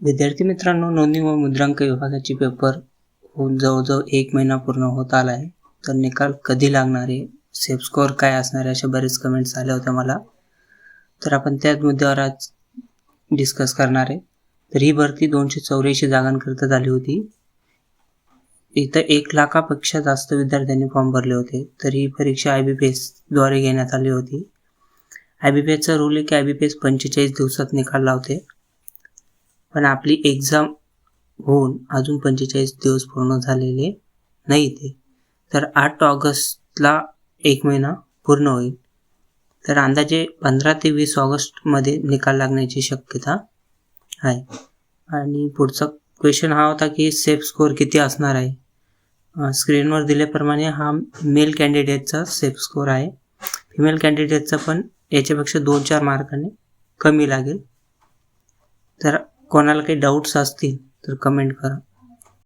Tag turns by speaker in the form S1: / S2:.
S1: विद्यार्थी मित्रांनो नोंदणी व मुद्रांक विभागाचे पेपर होऊन जवळजवळ एक महिना पूर्ण होत आला आहे तर निकाल कधी लागणार आहे? सेफ स्कोअर काय असणार आहे? अशा बरेच कमेंट्स आल्या होत्या मला. तर आपण त्याच मुद्द्यावर आज डिस्कस करणार आहे. तर ही भरती दोनशे चौऱ्याऐंशी जागांकरिता झाली होती. इथं एक लाखापेक्षा जास्त विद्यार्थ्यांनी फॉर्म भरले होते. तर ही परीक्षा आय बी पी एसद्वारे घेण्यात आली होती. आय बी पी एसचा रूल आहे की आय बी पी एस पंचेचाळीस दिवसात निकाल लावते. पण आपली एक्झाम होऊन अजून पंचेचाळीस दिवस पूर्ण झालेले नाही ते. तर आठ ऑगस्टला एक महिना पूर्ण होईल. तर अंदाजे पंधरा ते वीस ऑगस्टमध्ये निकाल लागण्याची शक्यता आहे. आणि पुढचा क्वेश्चन हा होता की सेफ स्कोअर किती असणार आहे? स्क्रीनवर दिल्याप्रमाणे हा मेल कॅन्डिडेटचा सेफ स्कोअर आहे. फिमेल कॅन्डिडेटचा पण याच्यापेक्षा दोन चार मार्काने कमी लागेल. तर कोणाला काही डाऊट्स असतील तर कमेंट करा.